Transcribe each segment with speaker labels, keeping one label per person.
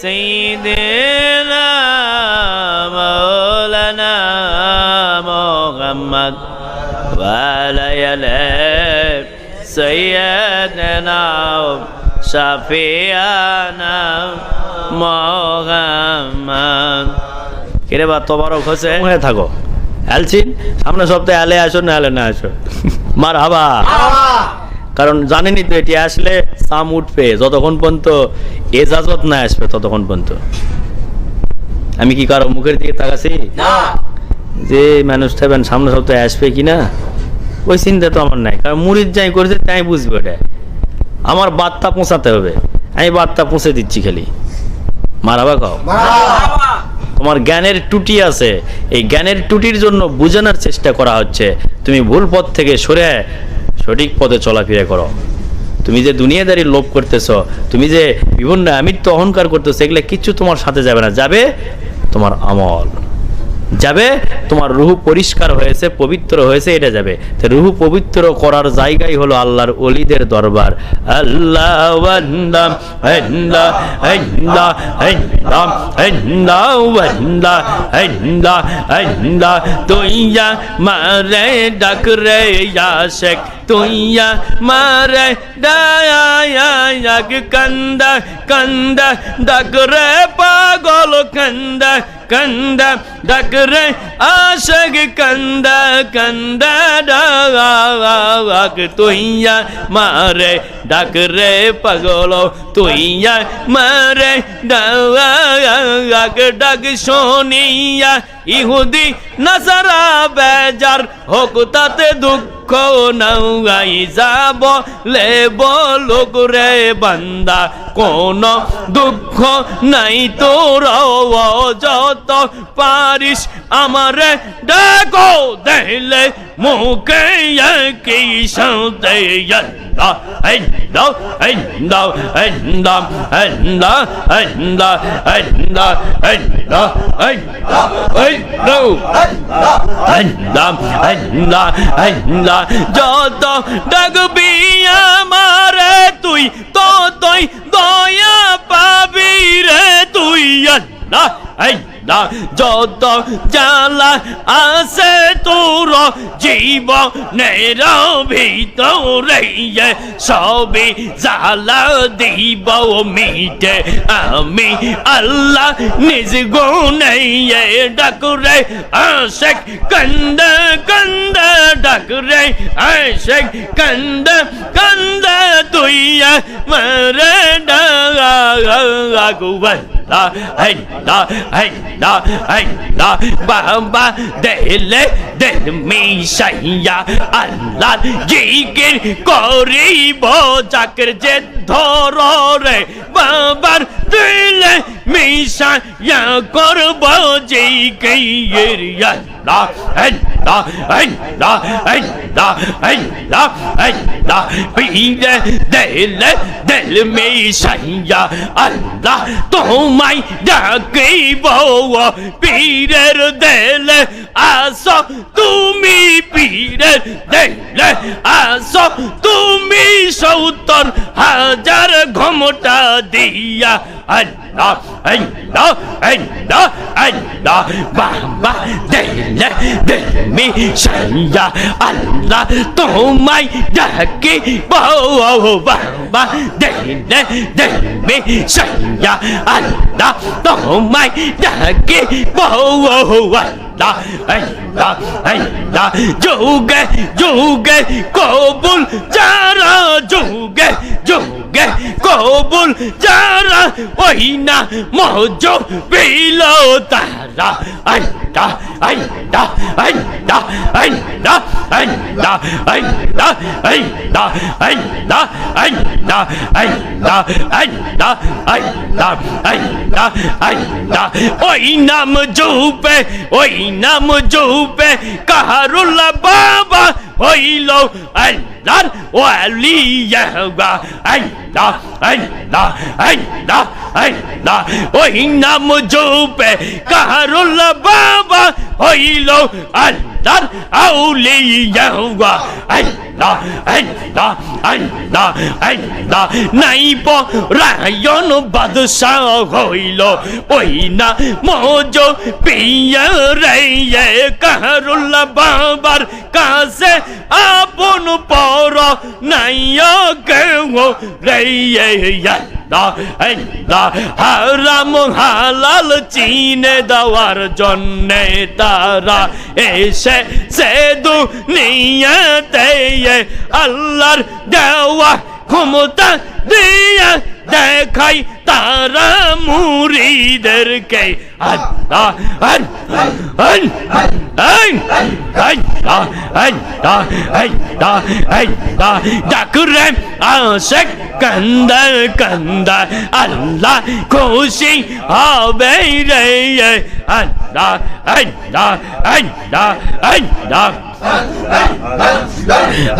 Speaker 1: سيدنا مولانا محمد وعلى آله سيدنا شفيعنا محمد কিরে বা তোবারক হোসেন হয়ে থাকো অ্যালচিন সামনে সপ্তাহে অ্যালে আসো না অ্যালে না আসো মার হাবা কারণ জানেনই তো এটি আসলে সাম উঠবে যতক্ষণ পর্যন্ত এজাজত না আসবে ততক্ষণ পর্যন্ত। আমি কি কারও মুখের দিকে তাকাছি? যে মানুষটা এবার সামনে সপ্তাহে আসবে কি না? ওই চিন্তা তো আমার নাই। কারণ মুড়ির যাই করেছে তাই বুঝবে ওটা আমার বার্তা পৌঁছাতে হবে। আমি বার্তা পৌঁছে দিচ্ছি খালি। মারাবা কাও? তোমার জ্ঞানের টুটি আছে। এই জ্ঞানের টুটির জন্য বোঝানোর চেষ্টা করা হচ্ছে। তুমি ভুল পথ থেকে সরে সঠিক পথে চলাফেরা করো। তুমি যে দুনিয়াদারি লোভ করতেছ, তুমি যে বিভিন্ন আমিত্ব অহংকার করতেছো, এগুলো কিচ্ছু তোমার সাথে যাবে না। যাবে তোমার আমল। যাবে, তোমার রুহু পরিষ্কার হয়েছে, পবিত্র হয়েছে, এটা যাবে তো রুহু পবিত্র করার জায়গাই হলো আল্লাহর অলিদের দরবার আল্লাহ। তুইয়া মারে ডাক তুইয়া মারে কন্দা কন্দা, ডাক রে পাগল কন্দা कंद डगर आसग कंद कंद डाग तुहिया मारे डगरे पगलो तुइया मारे डाग डग सोनिया ইহুদি নাসারা বেজার হোক তাতে दुख নাই যাব লেব লোক রে বান্দা, কোন দুঃখ নাই তোর যত পারিস আমারে, ডাকো দেলে সাথে আল্লাহ আল্লাহ আল্লাহ আল্লাহ আল্লাহ আল্লাহ আল্লাহ আল্লাহ আল্লাহ আল্লাহ আল্লাহ আল্লাহ আল্লাহ যত ডাকবি যত জ্বালা আছে তোর জীবনের ভিতরে সবে জ্বালা দিব মিটে আমি আল্লাহ নিজ গুণে ডাকুরে আশেক কন্দ কন্দ ডাকুরে আশেক কন্দ কন্দ তুই মরে da hey da hey da hey da bamba dele delmişaya আল্লাহ জিকির করিব চাকর যে ধর রে বাবার দিলে মিশায়া করব জিকির আল্লাহ da anh da anh da anh da anh da pide dele dele mi shaya Allah tum তোমায় ডাকিব পীরের দেলে আস তুমি পীরের দেলে আস তুমি সত্তর হাজার ঘমটা দিয়া anh đó anh đó anh đó anh đó ba ba đây là để mi sanh ra anh là tổ mai đã kí bao ba ba đây là để mi sanh ra anh đã tổ mai đã kí bao anh đó anh đó anh đó dù ghê dù ghê cổ bún cha ra dù ghê dù যুগে কবুল যারা ওই না মজ পেল তারা আল্লাহ আল্লাহ আল্লাহ আল্লাহ আল্লাহ আল্লাহ আল্লাহ আল্লাহ আল্লাহ আল্লাহ আল্লাহ আল্লাহ আল্লাহ আল্লাহ ওই নাম জুপে ওই নাম জুপে কাহারুল্লাহ বাবা হইল আল্লাহর ওয়ালিয়া আল্লাহ আল্লাহ আল্লাহ আল্লাহ ওই নাম জোপে কাহারুল্লাহ বাবা হইল আল্লাহ আল্লাহর আউলিয়া আল্লাহ আল্লাহ আল্লাহ আল্লাহ নাই পরায়ণ বাদশাহ হইল ওই না মজ পিয়া রে কাহরুল্লাহ বাবার কাছে আপন পর নাই কেউ রে হারাম হালাল চিনে দেওয়ার জন্যে তারা এসে সে দুনিয়াতে আল্লাহর দেওয়া ক্ষমতা দিয়া দেখাই তারা মুরিদেরকে আল্লাহ আল্লাহ আল্লাহ আল্লাহ আল্লাহ da hey da hey da da kürem aşık gönder gönder Allah koşin habeyreye Allah Allah Allah Allah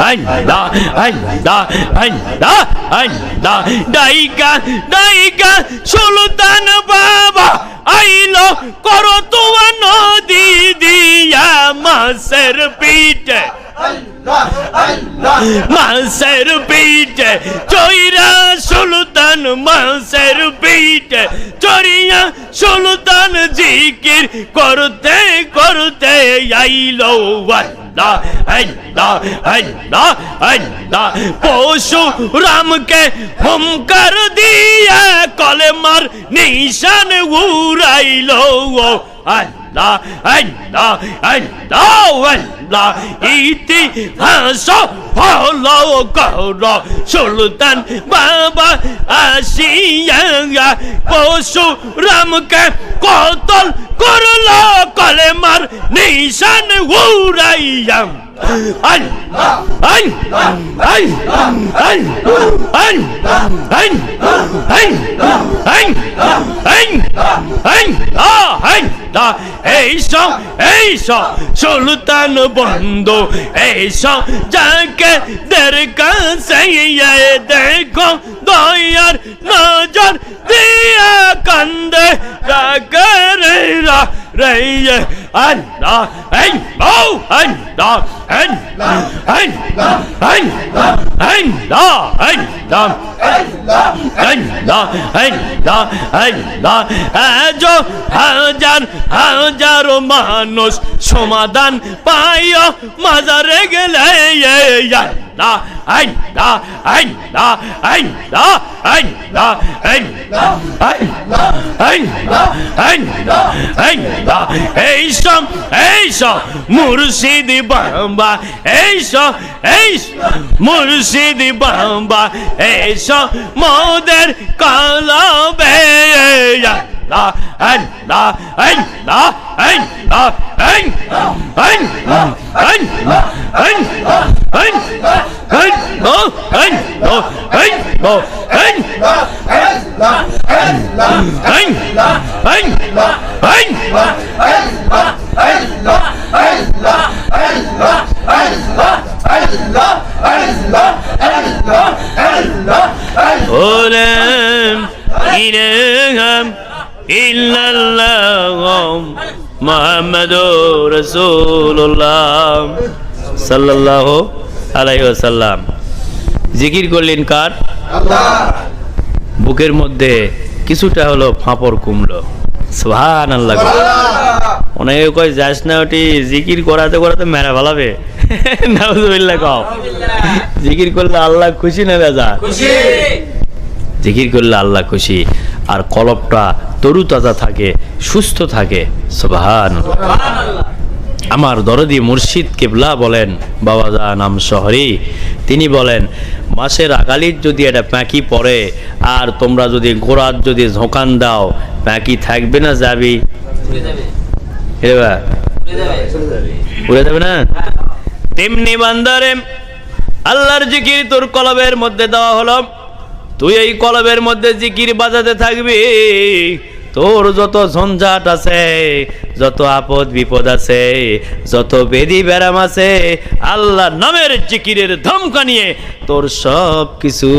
Speaker 1: Anda, anda, anda, anda, daika, daika, sultan baba, আইলো করো তোমার নদী দিয়া মাসের পিঠে মাসের পিঠে চৈরা সুলতান মাসের পিঠে চড়িয়া সুলতান জিকির করতে করতে আইলো। আল্লাহ আল্লাহ আল্লাহ আল্লাহ। পশু রামকে হুমকার দিয়া কলেমার নিশান উড়াইলো। আল্লাহ আল্লাহ আল্লাহ আল্লাহ ইতিহাস ফলো কর সুলতান বাবা আসিয়া পশু রামকে কতল করল কলেমার নিশান উড়াইয়া আল্লাহ আল্লাহ এইসব এইসব সুলতান বন্ধু এইসব যাকে দেরকা কাছে দেখো, দয়ার নজর দিয়া কান্দে রাগরে রা ري الله ان بو ان دا ان ان ان ان دا ان دا ان دا ان دا ان دا আজো হাজার হাজার মানুষ সমাধান পাইও মাজারে গেলে আল্লাহ আল্লাহ আল্লাহ আল্লাহ আল্লাহ আল্লাহ আল্লাহ আল্লাহ আল্লাহ আল্লাহ এইসব এইসব মুর্শিদি বাবা এইসব এইসব মুর্শিদি বাবা এইসব মোদের কালাবে بو هن إلههم إلا الله محمد رسول الله صلى الله عليه وسلم জিকির করলেন কার? বুকের মধ্যে কিছুটা হলো ফাঁপড় কুমড়ো। সোহান আল্লাহ। অনেকে কয় যাস না ওটি জিকির করাতে করাতে মেরা ভালাবে নাউজুবিল্লাহ কও। জিকির করলে আল্লাহ খুশি না বেজা? জিকির করলে আল্লাহ খুশি। আর কলবটা তরু তাজা থাকে সুস্থ থাকে। সোহান আমার দরদি মুর্শিদ কেবলা বলেন বাবা যা নাম শহরি। তিনি বলেন, মাসের আগালির যদি এটা প্যাঁকি পড়ে, আর তোমরা যদি গোড়ার যদি ঝোঁকান দাও, প্যাঁকি থাকবে না যাবি? উড়ে যাবে না? তেমনি বান্দারে, আল্লাহর জিকির তোর কলবের মধ্যে দেওয়া হলো। তুই এই কলবের মধ্যে জিকির বাজাতে থাকবি। তোর যত ঝঞ্ঝাট আছে, যত আপদ বিপদ আছে, যত বেদি ব্যারাম আছে আল্লাহ নামের জিকিরের ধমকা নিয়ে তোর সব কিছু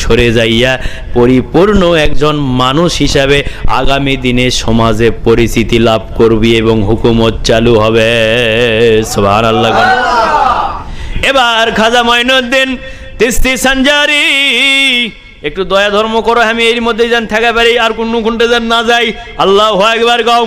Speaker 1: সরে যাইয়া পরিপূর্ণ একজন মানুষ হিসাবে আগামী দিনে সমাজে পরিচিতি লাভ করবি এবং হুকুমত চালু হবে। সোহার আল্লাহ এবার খাজা মঈনুদ্দিন তিস্তি সঞ্জারি একটু দয়া ধর্ম করো, আমি এর মধ্যে যেন থাকা পারি আর কোন কোনটা যেন না যাই। আল্লাহ একবার গাও